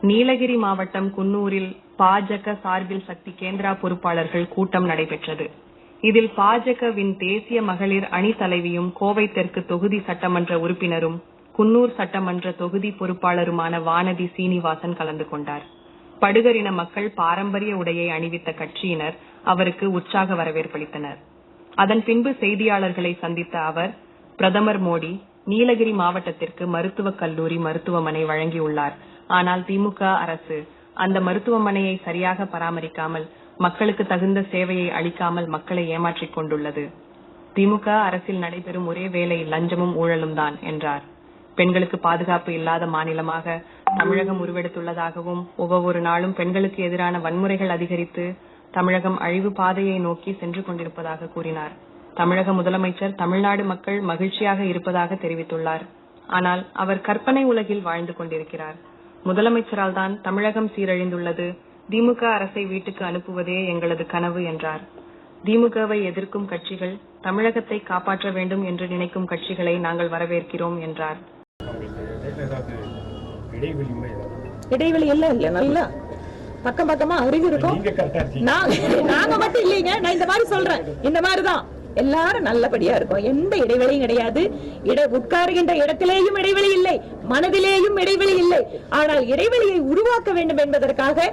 நீலகிரி மாவட்டம் குன்னூரில் பாஜக சார்பில் சக்தி கேந்திரா பொறுப்பாளர்கள் கூட்டம் நடைபெற்றது. இதில் பாஜகவின் தேசிய மகளிர் அணி தலைவியும் கோவை தெற்கு தொகுதி சட்டமன்ற உறுப்பினரும் குன்னூர் சட்டமன்ற தொகுதி பொறுப்பாளருமான வானதி சீனிவாசன் கலந்து கொண்டார். படுகரின மக்கள் பாரம்பரிய உடையை அணிவித்த கட்சியினர் அவருக்கு உற்சாக வரவேற்பளித்தனர். அதன் பின்பு செய்தியாளர்களை சந்தித்த அவர் பிரதமர் மோடி நீலகிரி மாவட்டத்திற்கு மருத்துவக் கல்லூரி மருத்துவமனை வழங்கியுள்ளார். ஆனால் திமுக அரசு அந்த மருத்துவமனையை சரியாக பராமரிக்காமல் மக்களுக்கு தகுந்த சேவையை அளிக்காமல் மக்களை ஏமாற்றிக் கொண்டுள்ளது. திமுக அரசில் நடைபெறும் ஒரே வேலை லஞ்சமும் ஊழலும் தான் என்றார். பெண்களுக்கு பாதுகாப்பு இல்லாத மாநிலமாக தமிழகம் உருவெடுத்துள்ளதாகவும் ஒவ்வொரு நாளும் பெண்களுக்கு எதிரான வன்முறைகள் அதிகரித்து தமிழகம் அழிவு பாதையை நோக்கி சென்று கொண்டிருப்பதாக கூறினார். தமிழக முதலமைச்சர் தமிழ்நாடு மக்கள் மகிழ்ச்சியாக இருப்பதாக தெரிவித்துள்ளார். ஆனால் அவர் கற்பனை உலகில் வாழ்ந்து கொண்டிருக்கிறார். முதலமைச்சரால் தான் தமிழகம் சீரழிந்துள்ளது. திமுக அரசை வீட்டுக்கு அனுப்புவதே எங்களது கனவு என்றார். திமுகவை எதிர்க்கும் கட்சிகள் தமிழகத்தை காப்பாற்ற வேண்டும் என்று நினைக்கும் கட்சிகளை நாங்கள் வரவேற்கிறோம் என்றார். இடைவெளி எல்லாம் இல்ல நல்லா பக்கம் பக்கமா அருகு இருக்கும். நீங்க கரெக்டா இருக்கீங்க. நாங்க நாங்க மட்டும் இல்லைங்க. நான் இந்த மாதிரி சொல்றேன். இந்த மாதிரிதான். எல்லாரும் நல்லபடியா இருக்கும். எந்த இடைவெளியும் கிடையாது. இட உட்காருகின்ற இடத்திலேயும் இடைவெளி இல்லை. மனதிலேயும் இடைவெளி இல்லை. ஆனால் இடைவெளியை உருவாக்க வேண்டும் என்பதற்காக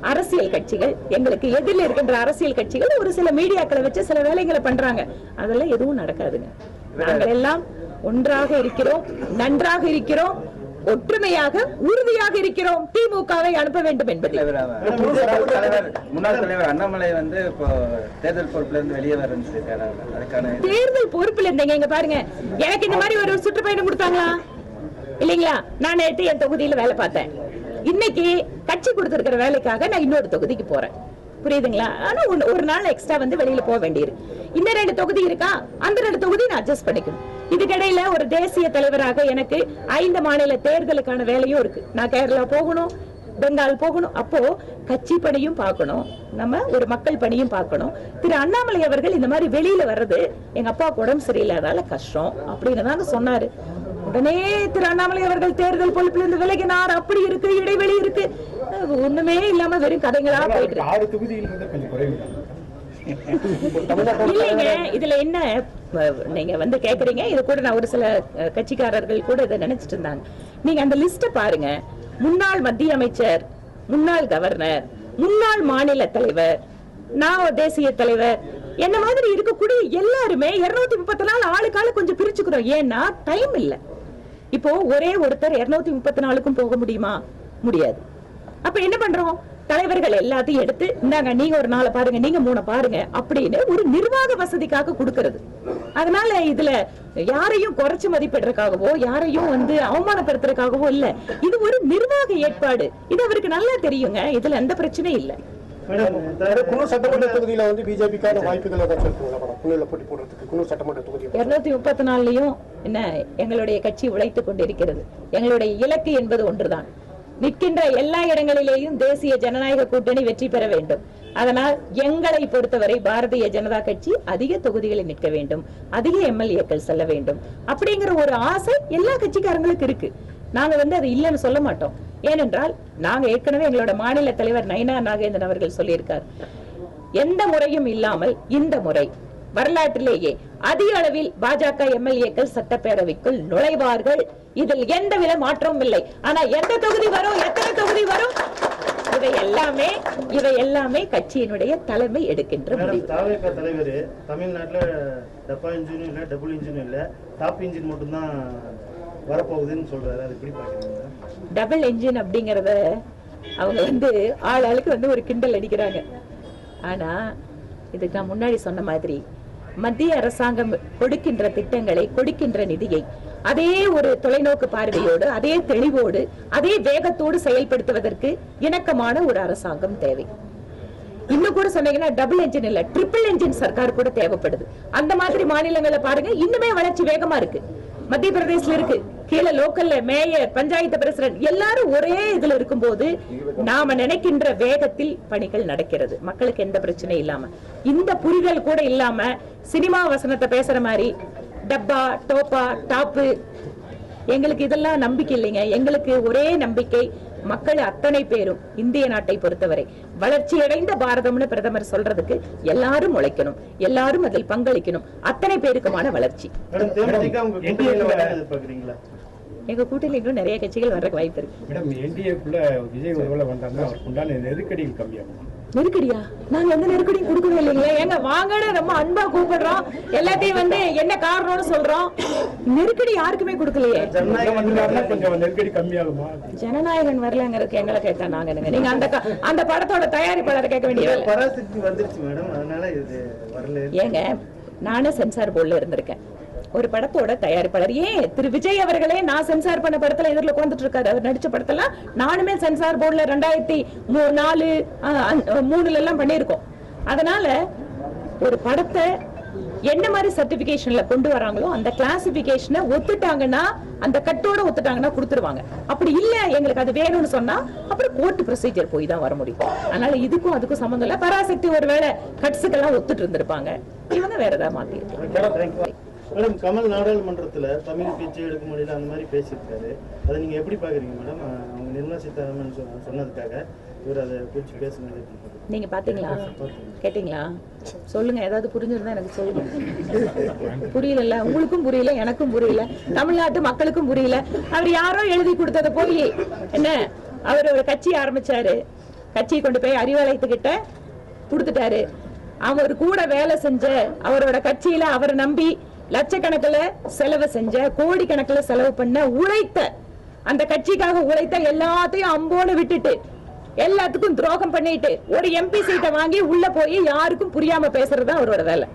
அரசியல் கட்சிகள் எங்களுக்கு எதிரில் இருக்கின்ற அரசியல் கட்சிகள் ஒரு சில மீடியாக்களை வச்சு சில வேலைகளை பண்றாங்க. அதெல்லாம் எதுவும் நடக்காதுங்க. நாங்கள் எல்லாம் ஒன்றாக இருக்கிறோம் நன்றாக இருக்கிறோம். ஒற்றுமையாக உறுதியாக இருக்கிறோம். திமுகவை அனுப்ப வேண்டும் அவர். முன்னாள் தலைவர் அண்ணாமலை வந்து இப்போ தேர்தல் பொறுப்புல இருந்து வெளியே அவர். அதுக்கான தேர்தல் பொறுப்புல இருந்தீங்க இங்க பாருங்க. எனக்கு இந்த மாதிரி ஒரு சுற்றுப்பயணம் கொடுத்தாங்களா? இல்லைங்களா? நான் நேற்று என் தொகுதியில வேலை பார்த்தேன். இன்னைக்கு கட்சி கொடுத்திருக்கிற வேலைக்காக நான் இன்னொரு தொகுதிக்கு போறேன். புரியுதுங்களா? ஆனா ஒரு நாள் எக்ஸ்ட்ரா வந்து வெளியில போக வேண்டியிருக்கு. இந்த ரெண்டு தொகுதி இருக்கா? அந்த ரெண்டு தொகுதி நான் அட்ஜஸ்ட் பண்ணிக்கணும். இதுக்கிடையில ஒரு தேசிய தலைவராக எனக்கு ஐந்து மாநில தேர்தலுக்கான வேலையும் இருக்கு. நான் கேரளா போகணும் பெங்கால் போகணும் அப்போ கட்சி பணியும் பார்க்கணும். நம்ம ஒரு மக்கள் பணியும் பார்க்கணும். திரு அண்ணாமலை அவர்கள் இந்த மாதிரி வெளியில வர்றது எங்க அப்பாவுக்கு உடம்பு சரியில்லாதால கஷ்டம் அப்படின்னு தாங்க சொன்னாரு. உடனே திரு அண்ணாமலை அவர்கள் தேர்தல் பொறுப்புல இருந்து விலகினார். அப்படி இருக்கு இடைவெளி இருக்கு. ஒண்ணுமே இல்லாம வெறும் கதைகளா போயிட்டு இல்லைங்க இதுல என்ன நீங்க வந்து கேக்குறீங்க இது கூட நான் ஒரு சில கட்சிக்காரர்கள் கூட இதை நினைச்சிட்டு இருந்தாங்க. நீங்க அந்த லிஸ்ட பாருங்க. முன்னாள் மத்திய அமைச்சர் முன்னாள் கவர்னர் முன்னாள் மாநில தலைவர் நான் தேசிய தலைவர் என்ன மாதிரி இருக்கக்கூடிய எல்லாருமே இருநூத்தி முப்பத்தி நாலு ஆளுக்கால கொஞ்சம் பிரிச்சுக்கிறோம். ஏன்னா டைம் இல்ல. இப்போ ஒரே ஒருத்தர் இருநூத்தி முப்பத்தி நாலுக்கும் போக முடியுமா? முடியாது. அப்ப என்ன பண்றோம்? தலைவர்கள் எல்லாத்தையும் எடுத்து இந்தாங்க நீங்க ஒரு நாளை பாருங்க நீங்க மூணை பாருங்க அப்படின்னு ஒரு நிர்வாக வசதிக்காக கொடுக்கிறது. அதனால இதுல யாரையும் குறைச்சு மதிப்பிடுறதுக்காகவோ யாரையும் வந்து அவமானப்படுத்துறதுக்காகவோ இல்ல. இது ஒரு நிர்வாக ஏற்பாடு. இது அவருக்கு நல்லா தெரியுங்க. இதுல எந்த பிரச்சனையும் இல்ல. சட்டமன்ற தொகுதியில வந்து பிஜேபிக்கான வாய்ப்புகள் சட்டமன்ற தொகுதி இருநூத்தி முப்பத்தி நாலுலயும் என்ன எங்களுடைய கட்சி உழைத்துக் கொண்டிருக்கிறது. எங்களுடைய இலக்கு என்பது ஒன்றுதான். நிற்கின்ற எல்லா இடங்களிலேயும் தேசிய ஜனநாயக கூட்டணி வெற்றி பெற வேண்டும். அதனால் எங்களை பொறுத்தவரை பாரதிய ஜனதா கட்சி அதிக தொகுதிகளில் நிற்க வேண்டும். அதிக எம்எல்ஏக்கள் செல்ல வேண்டும். அப்படிங்கிற ஒரு ஆசை எல்லா கட்சிக்காரங்களுக்கு இருக்கு. நாங்க வந்து அது இல்லைன்னு சொல்ல மாட்டோம். ஏனென்றால் நாங்க ஏற்கனவே எங்களோட மாநில தலைவர் நயனா நாகேந்திரன் அவர்கள் சொல்லியிருக்கார். எந்த முறையும் இல்லாமல் இந்த முறை வரலாற்றிலேயே அதிக அளவில் பாஜக எம்எல்ஏக்கள் சட்டப்பேரவைக்குள் நுழைவார்கள். இதில் எந்தவித மாற்றமும் இல்லை. ஆனா எந்த தொகுதி வரும்? எத்தனை தொகுதி வரும்? இவை எல்லாமே இவை எல்லாமே கட்சியினுடைய தலைமை எடுக்கின்ற முடிவு. தாவேகா தலைவர் தமிழ்நாட்டுல டப்பா இன்ஜினும் இல்லை டபுள் இன்ஜினும் இல்லை டாப் இன்ஜின் மட்டும்தான் வரப்போகுதுன்னு சொல்றாரு. அது எப்படி பாக்குறீங்க டபுள் என்ஜின் அப்படிங்கறத அவங்க வந்து ஆள் ஆளுக்கு வந்து ஒரு கிண்டல் அடிக்கிறாங்க. ஆனா இதுக்கு நான் முன்னாடி சொன்ன மாதிரி மத்திய அரசாங்கம் கொடுக்கின்ற திட்டங்களை கொடுக்கின்ற நிதியை அதே ஒரு தொலைநோக்கு பார்வையோடு அதே தெளிவோடு அதே வேகத்தோடு செயல்படுத்துவதற்கு இணக்கமான ஒரு அரசாங்கம் தேவை. இன்னும் கூட சொன்னீங்கன்னா டபுள் என்ஜின் இல்ல ட்ரிபிள் என்ஜின் சர்க்கார் கூட தேவைப்படுது. அந்த மாதிரி மாநிலங்களை பாருங்க இன்னுமே வளர்ச்சி வேகமா இருக்கு. மத்திய பிரதேசல இருக்கு. கீழே லோக்கல்ல மேயர் பஞ்சாயத்து பிரசிடன்ட் எல்லாரும் ஒரே இதுல இருக்கும்போது நாம நினைக்கின்ற வேகத்தில் பணிகள் நடக்கிறது. மக்களுக்கு எந்த பிரச்சனையும் இல்லாம. இந்த புரிதல் கூட இல்லாம சினிமா வசனத்தை பேசுற மாதிரி டப்பா டோப்பா டாப்பு. எங்களுக்கு இதெல்லாம் நம்பிக்கை இல்லைங்க. எங்களுக்கு ஒரே நம்பிக்கை மக்கள் அத்தனை பேரும் இந்திய நாட்டை பொறுத்தவரை வளர்ச்சி அடைந்த பாரதம்னு பிரதமர் சொல்றதுக்கு எல்லாரும் உழைக்கணும் எல்லாரும் அதில் பங்களிக்கணும். அத்தனை பேருக்குமான வளர்ச்சி. எங்க கூட்டணியில் இன்னும் நிறைய கட்சிகள் வர்றதுக்கு வாய்ப்பு இருக்கு. மேடம் என்டிஏக்குள்ள விஜய் ஒருவேளை வந்தாருன்னா அவருக்கு உண்டான நெருக்கடிகள் கம்மியாகும். நெருக்கடியா? நாங்க எந்த நெருக்கடியும் கொடுக்கவே இல்லைங்களே. ஏங்க வாங்கன்னு ரொம்ப அன்பா கூப்பிடுறோம். எல்லாத்தையும் வந்து என்ன காரணம்னு சொல்றோம். நெருக்கடி யாருக்குமே கொடுக்கலையே. ஜனநாயகன் வரலங்கிறதுக்கு எங்களை கேட்டா நாங்க நீங்க அந்த அந்த படத்தோட தயாரிப்பாளரை கேட்க வேண்டிய வேலை. பராசக்தி வந்துருச்சு மேடம். அதனால இது வரல. ஏங்க நானும் சென்சார் போர்டுல இருந்திருக்கேன். ஒரு படத்தோட தயாரிப்பாளர். ஏன் திரு விஜய் அவர்களே நான் சென்சார் பண்ண படத்துல எதிரில் உட்காந்துட்டு இருக்காரு அவர் நடிச்ச படத்தெல்லாம் நானுமே சென்சார் போர்டுல ரெண்டாயிரத்தி மூ- நாலு மூணுல எல்லாம் பண்ணியிருக்கோம். அதனால ஒரு படத்தை என்ன மாதிரி சர்டிபிகேஷன்ல கொண்டு வராங்களோ அந்த கிளாசிபிகேஷனை ஒத்துட்டாங்கன்னா அந்த கட்டோட ஒத்துட்டாங்கன்னா கொடுத்துருவாங்க. அப்படி இல்ல எங்களுக்கு அது வேணும்னு சொன்னா அப்புறம் கோர்ட் ப்ரொசீஜர் போய் தான் வர முடியும். அதனால இதுக்கும் அதுக்கும் சம்மந்தம் இல்ல. பராசக்தி ஒருவேளை கட்ஸுக்கெல்லாம் ஒத்துட்டு இருந்திருப்பாங்க. இவங்க வேற ஏதாவது மாத்தி மேடம் கமல் நாடாளுமன்றத்துல தமிழ் பேச்சு எடுக்க முடியல அந்த மாதிரி பேசியிருக்காரு. அதை நீங்க எப்படி பாக்குறீங்க மேடம்? அவங்க நிர்மலா சீதாராமன் சொன்னதுக்காக இவர் அதை பேச்சு பேசுனது எப்படி பாக்குறீங்க? நீங்க பாத்தீங்களா? கேட்டீங்களா? சொல்லுங்க ஏதாவது புரிஞ்சிருந்தா எனக்கு சொல்லுங்க. புரியல உங்களுக்கும் புரியல எனக்கும் புரியல. தமிழ்நாட்டு மக்களுக்கும் புரியல. அவர் யாரோ எழுதி கொடுத்தத போய் என்ன? அவர் ஒரு கட்சி ஆரம்பிச்சாரு. கட்சியை கொண்டு போய் அறிவாலயத்துக்கிட்ட கொடுத்துட்டாரு. அவர் கூட வேலை செஞ்ச அவரோட கட்சியில அவர் நம்பி லட்சக்கணக்கில் செலவு செஞ்ச கோடிக்கணக்கில் செலவு பண்ண உழைத்த அந்த கட்சிக்காக உழைத்த எல்லாத்தையும் அம்போன்னு விட்டுட்டு எல்லாத்துக்கும் துரோகம் பண்ணிட்டு ஒரு எம்பி சீட்டை வாங்கி உள்ள போய் யாருக்கும் புரியாம பேசுறது தான் அவரோட வேலை.